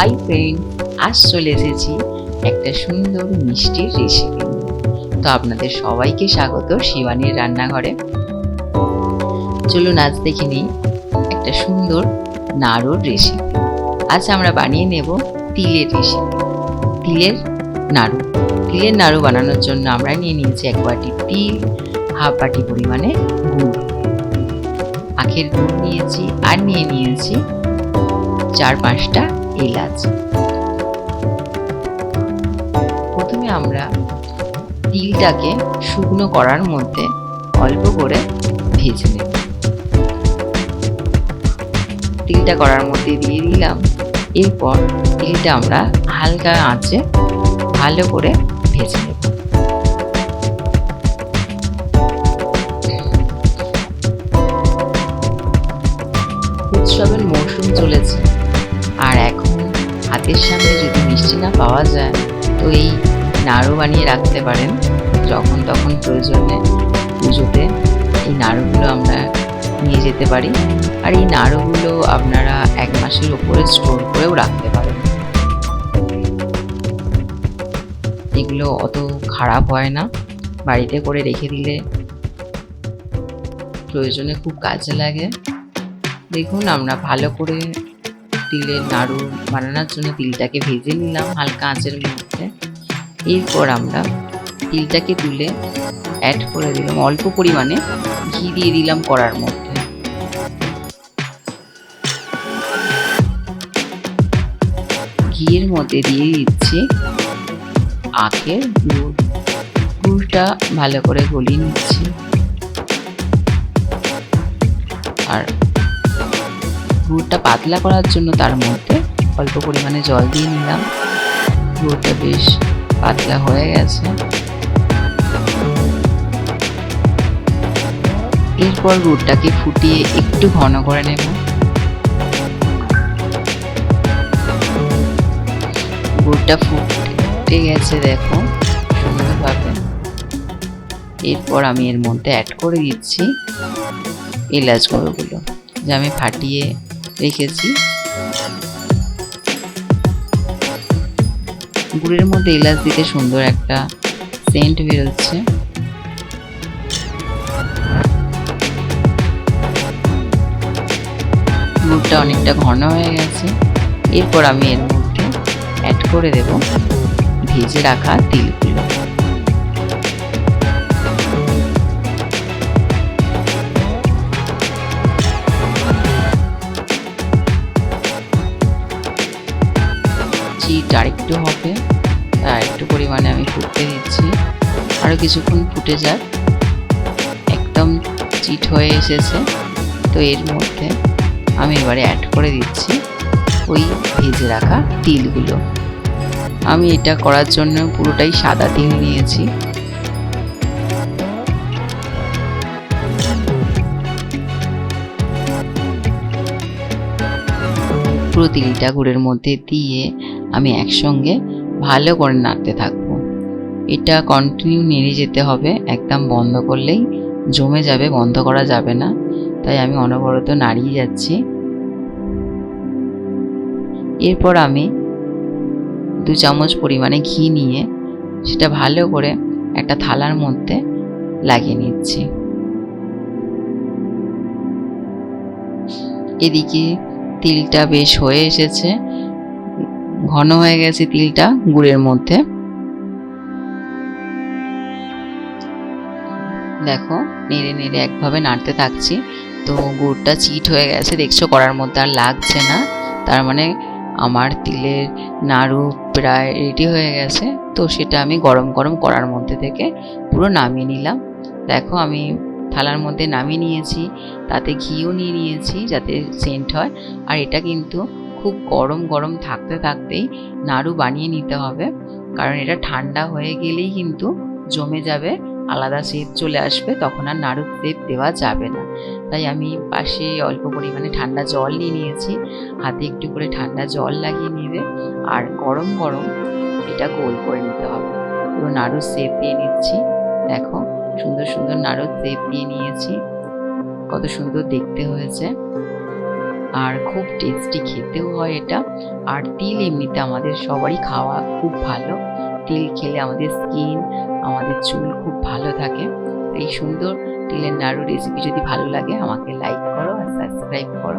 Hi friend আজ চলে এসেছি একটা সুন্দর মিষ্টির রেসিপি তো আপনাদের সবাইকে স্বাগত শিবানীর রান্নাঘরে। চলুন আজ দেখে নিই একটা সুন্দর নাড়ুর রেসিপি আজ আমরা বানিয়ে নেব তিলের রেসিপি তিলের নাড়ু। তিলের নাড়ু বানানোর জন্য আমরা নিয়ে নিয়েছি এক বাটি তিল, হাফ বাটি পরিমাণে গুড়। আখের গুড় নিয়েছি আর নিয়ে নিয়েছি চার পাঁচটা এলাচ প্রথমে আমরা তিলটাকে শুকনো করার মধ্যে অল্প করে ভেজে নেব। তিলটা করার মধ্যে দিয়ে দিলাম। এরপর তিলটা আমরা হালকা আঁচে ভালো করে ভেজে নেব। উৎসবের মৌসুম চলেছে। আর এখন হাতের সামনে যদি মিষ্টি না পাওয়া যায়, তো এই নাড়ু বানিয়ে রাখতে পারেন। যখন তখন প্রয়োজনে পুজোতে এই নাড়ুগুলো আমরা নিয়ে যেতে পারি। আর এই নাড়ুগুলো আপনারা এক মাসের উপরে স্টোর করেও রাখতে পারেন। এগুলো অত খারাপ হয় না। বাড়িতে করে রেখে দিলে প্রয়োজনে খুব কাজে লাগে। দেখুন, আমরা ভালো করে তিলের নাড়ু বানানোর জন্য তিলটাকে ভেজে নিলাম হালকা আঁচের মধ্যে। এরপর আমরা তিলটাকে তুলে অ্যাড করে দিলাম অল্প পরিমাণে ঘি দিয়ে দিলাম কড়ার মধ্যে। ঘিয়ের মধ্যে দিয়ে দিচ্ছি আখের গুড়। গুড়টা ভালো করে গলিয়ে নিচ্ছি। আর গুড়টা পাতলা করার জন্য তার মধ্যে অল্প পরিমাণে জল দিয়ে নিলাম। গুড়টা বেশ পাতলা হয়ে গেছে। এরপর গুড়টাকে ফুটিয়ে একটু ঘন করে নেব। গুড়টা ফুটে গেছে দেখো, সুন্দরভাবে। এরপর আমি এর মধ্যে অ্যাড করে দিচ্ছি এলাচ গুঁড়োগুলো, যা আমি ফাটিয়ে রেখেছি। গুড়ের মধ্যে এলাচ দিতে সুন্দর একটা সেন্ট বেরোচ্ছে। গুড়টা অনেকটা ঘন হয়ে গেছে। এরপর আমি এর মধ্যে অ্যাড করে দেব ভেজে রাখা তিলগুলো। চিট আরেকটু হবে। আর একটু পরিমাণে আমি ফুটতে দিচ্ছি। আরও কিছুক্ষণ ফুটে যাক। একদম চিট হয়ে এসেছে। তো এর মধ্যে আমি এবারে অ্যাড করে দিচ্ছি ওই ভেজে রাখা তিলগুলো। আমি এটা করার জন্য পুরোটাই সাদা তিল নিয়েছি। পুরো তিলটা গুড়ের মধ্যে দিয়ে আমি একসঙ্গে ভালো করে নাড়তে থাকব। এটা কন্টিনিউ নেড়ে যেতে হবে, একদম বন্ধ করলেই জমে যাবে, বন্ধ করা যাবে না। তাই আমি অনবরত নাড়িয়ে যাচ্ছি। এরপর আমি দু চামচ পরিমাণে ঘি নিয়ে সেটা ভালো করে একটা থালার মধ্যে লাগিয়ে নিচ্ছি। এদিকে তিলটা বেশ হয়ে এসেছে। ঘন হয়ে গেছে তিলটা গুড়ের মধ্যে। দেখো, নেড়ে নেড়ে একভাবে নাড়তে থাকছি। তো গুড়টা চিট হয়ে গেছে, দেখছ করার মধ্যে আর লাগছে না। তার মানে আমার তিলের নাড়ু প্রায় রেডি হয়ে গেছে। তো সেটা আমি গরম গরম করার মধ্যে থেকে পুরো নামিয়ে নিলাম। দেখো, আমি থালার মধ্যে নামিয়ে নিয়েছি, তাতে ঘিও নিয়ে নিয়েছি যাতে সেন্ট হয়। আর এটা কিন্তু খুব গরম গরম থাকতে থাকতেই নাড়ু বানিয়ে নিতে হবে। কারণ এটা ঠান্ডা হয়ে গেলেই কিন্তু জমে যাবে, আলাদা শেপ চলে আসবে, তখন আর নাড়ু শেপ দেওয়া যাবে না। তাই আমি পাশে অল্প পরিমাণে ঠান্ডা জল নিয়ে নিয়েছি। হাতে একটু করে ঠান্ডা জল লাগিয়ে নেবে আর গরম গরম এটা গোল করে নিতে হবে। পুরো নাড়ুর শেপ দিয়ে নিচ্ছি। দেখো সুন্দর সুন্দর নাড়ুর শেপ দিয়ে নিয়েছি। কত সুন্দর দেখতে হয়েছে। আর খুব টেস্টি খেতেও হয় এটা। আর তিল এমনিতে আমাদের সবারই খাওয়া খুব ভালো। তিল খেলে আমাদের স্কিন আমাদের চুল খুব ভালো থাকে। এই সুন্দর তিলের নাড়ু রেসিপি যদি ভালো লাগে, আমাকে লাইক করো আর সাবস্ক্রাইব করো।